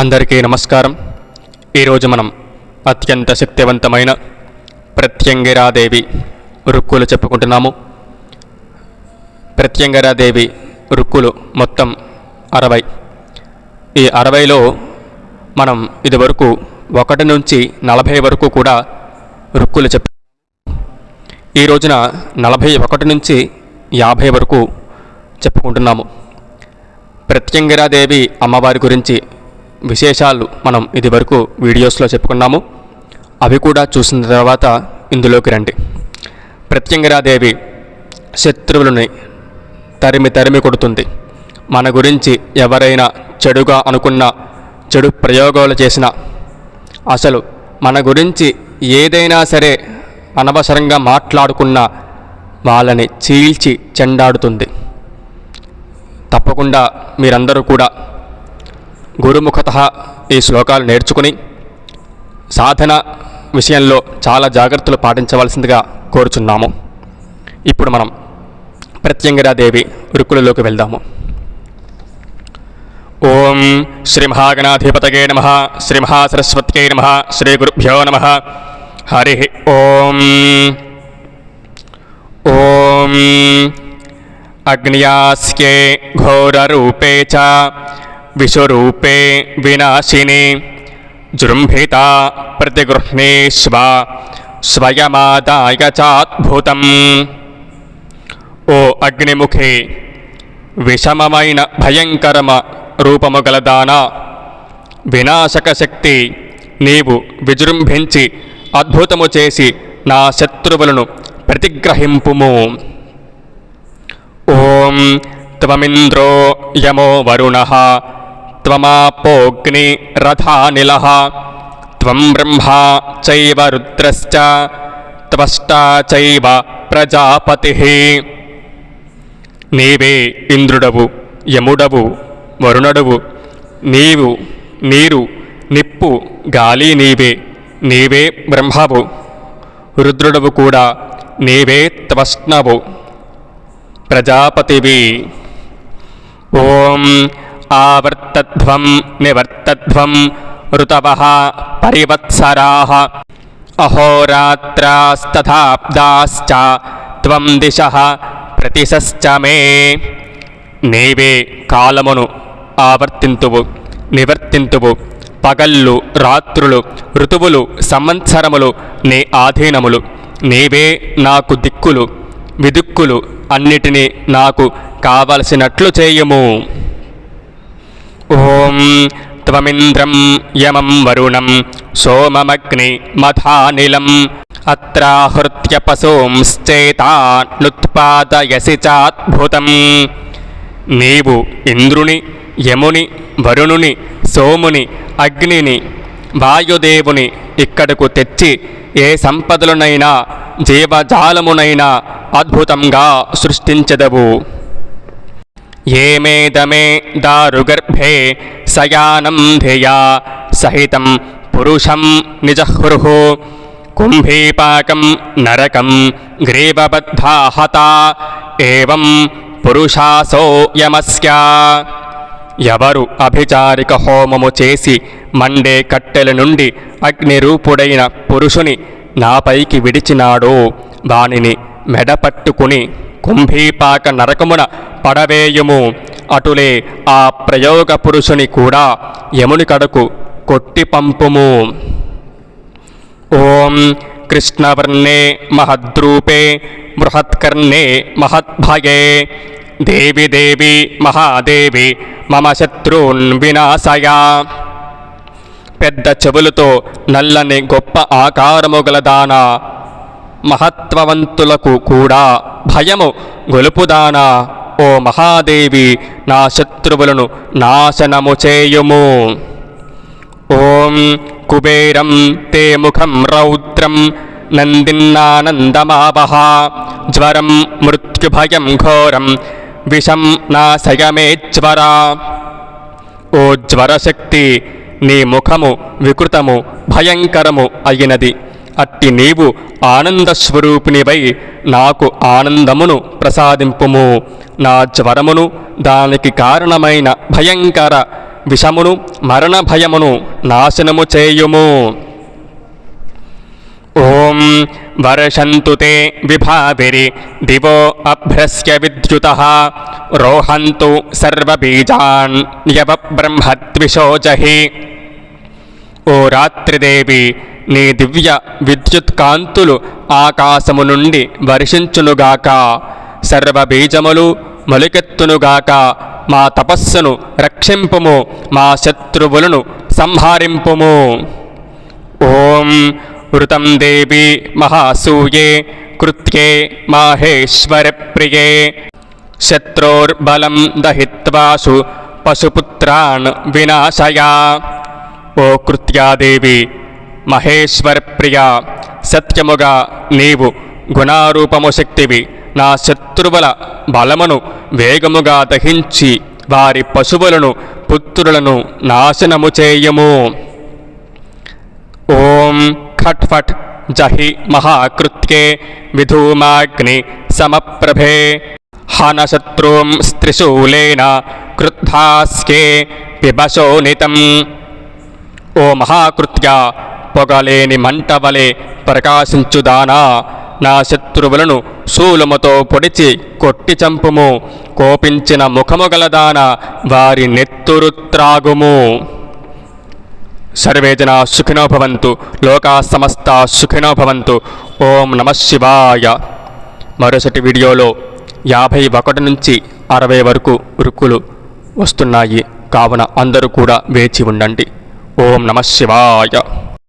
అందరికీ నమస్కారం. ఈరోజు మనం అత్యంత శక్తివంతమైన ప్రత్యంగిరాదేవి రుక్కులు చెప్పుకుంటున్నాము. ప్రత్యంగిరాదేవి రుక్కులు మొత్తం అరవై. ఈ అరవైలో మనం ఇదివరకు ఒకటి నుంచి నలభై వరకు కూడా రుక్కులు చెప్పు ఈ రోజున నలభై ఒకటి నుంచి యాభై వరకు చెప్పుకుంటున్నాము. ప్రత్యంగిరాదేవి అమ్మవారి గురించి విశేషాలు మనం ఇదివరకు వీడియోస్లో చెప్పుకున్నాము. అవి కూడా చూసిన తర్వాత ఇందులోకి రండి. ప్రత్యంగరాదేవి శత్రువులని తరిమి తరిమి కొడుతుంది. మన గురించి ఎవరైనా చెడుగా అనుకున్న చెడు ప్రయోగాలు చేసిన అసలు మన గురించి ఏదైనా సరే అనవసరంగా మాట్లాడుకున్న వాళ్ళని చీల్చి చెండాడుతుంది. తప్పకుండా మీరందరూ కూడా గురుముఖత ఈ శ్లోకాలు నేర్చుకుని సాధన విషయంలో చాలా జాగ్రత్తలు పాటించవలసిందిగా కోరుచున్నాము. ఇప్పుడు మనం ప్రత్యంగిరాదేవి రుక్కులలోకి వెళ్దాము. ఓం శ్రీ మహాగణాధిపతగే నమ శ్రీ మహాసరస్వత్యై నమ శ్రీ గురుభ్యో నమ. హరి ఓం. ఓం అగ్న్యాస్యే ఘోరూపే చ విశ్వరూపే వినాశిని జృంభిత ప్రతిగృహ్ణేష్వ స్వయమాదాయ చాద్భుతం ఓ అగ్నిముఖి విషమమైన భయంకరమ రూపము గలదానా వినాశక శక్తి నీవు విజృంభించి అద్భుతము చేసి నా శత్రువులను ప్రతిగ్రహింపుము. ఓం త్వమింద్రో యమో వరుణ త్వమాపోగ్ని రథానిల త్వం బ్రహ్మా చైవ రుద్రశ్చ త్వష్టా చైవ ప్రజాపతి నీవే ఇంద్రుడవు యముడవు వరుణుడవు నీవు నీరు నిప్పు గాలి నీవే నీవే బ్రహ్మవు. రుద్రుడవు కూడా నీవే త్వష్ణవు. ప్రజాపతివి. ఓం ఆవర్తధ్వం నివర్తధ్వం ఋతవ పరివత్సరా అహోరాత్రాస్తథాబ్దాశ్చ త్వం దిశ ప్రతిశశ్చ మే నీవే కాలమును ఆవర్తింతువు నివర్తింతువు పగళ్ళు రాత్రులు ఋతువులు సంవత్సరములు నీ ఆధీనములు నీవే నాకు దిక్కులు విదుక్కులు అన్నిటినీ నాకు కావలసినట్లు చేయుము ఓం త్వమింద్రం యమం వరుణం సోమమగ్ని మథానిలం. అత్రాహృత్య పశోంశ్చేతానుత్పాదయసి చాద్భుతం. నీవు ఇంద్రుని యముని వరుణుని సోముని అగ్నిని వాయుదేవుని ఇక్కడకు తెచ్చి ఏ సంపదలనైనా జీవజాలమునైనా అద్భుతంగా సృష్టించదవు. ఏమేదమే దారుగర్భే సయానం ధియా సహితం పురుషం నిజహృహు కుంభీపాకం నరకం గ్రీవబద్ధా హతా ఏవం పురుషాసో యమస్య. ఎవరు అభిచారిక హోమము చేసి మండే కట్టెల నుండి అగ్నిరూపుడైన పురుషుని నాపైకి విడిచినాడో దానిని మెడపట్టుకుని కుంభీపాక నరకమున పడవేయుము. అటులే ఆ ప్రయోగ పురుషుని కూడా యముని కడకు కొట్టి పంపుము. ఓం కృష్ణవర్ణే మహద్రూపే బృహత్కర్ణే మహద్భయే. దేవి దేవి మహాదేవి మమ శత్రున్ వినాశయ. పెద్ద చెవులతో నల్లని గొప్ప ఆకారము గలదానా మహత్వవంతులకు కూడా భయము. గొలుపుదానా ఓ మహాదేవి నా శత్రువులను నాశనము చేయుము. ఓం కుబేరం తే ముఖం రౌద్రం నందిన్నానందమావహ జ్వరం మృత్యుభయం ఘోరం విషం నాశయమేజ్వరా ఓ జ్వరశక్తి నీ ముఖము వికృతము భయంకరము అయినది. అట్టి నీవు ఆనందస్వరూపిణివై నాకు ఆనందమును ప్రసాదింపుము. నా జ్వరమును దానికి కారణమైన భయంకర విషమును మరణ భయమును నాశనము చేయుము. ఓం వర్షంతు తే విభావిరి దివో అభ్రస్య విద్యుత. రోహంతు సర్వబీజాన్ యవ బ్రహ్మద్విషోజహి ఓ రాత్రిదేవి నీ దివ్య విద్యుత్ కాంతులు ఆకాశము నుండి వర్షించునుగాక. సర్వబీజములు మొలికెత్తునుగాక. మా తపస్సును రక్షింపుము మా శత్రువులను సంహరింపుము. ఓం వృతం దేవి మహాసూయే కృత్యే మాహేశ్వరప్రియే. శత్రోర్బలం దహిత్వాసు పశుపుత్రాన్ వినాశయా. ఓ కృత్యాదేవి మహేశ్వరప్రియ సత్యముగా నీవు గుణారూపము శక్తివి. నా శత్రువుల బలమును వేగముగా దహించి వారి పశువులను పుత్రులను నాశనము చేయము. ఓం ఖట్ ఫట్ జహి మహాకృత్యే విధూమాగ్ని సమప్రభే. హనశత్రూం స్త్రిశూలేన క్రుద్ధాస్కే పిబశోనితం ఓ మహాకృత్య పొగలేని మంటవలే ప్రకాశించుదానా నా శత్రువులను శూలముతో పొడిచి కొట్టి చంపుము. కోపించిన ముఖము గలదాన వారి నెత్తురు త్రాగుము. సర్వే జనా సుఖినో భవంతు లోకా సమస్త సుఖినో భవంతు. ఓం నమ శివాయ. మరుసటి వీడియోలో యాభై ఒకటి నుంచి అరవై వరకు ఉరుకులు వస్తున్నాయి. కావున అందరూ కూడా వేచి ఉండండి. ఓం నమ శివాయ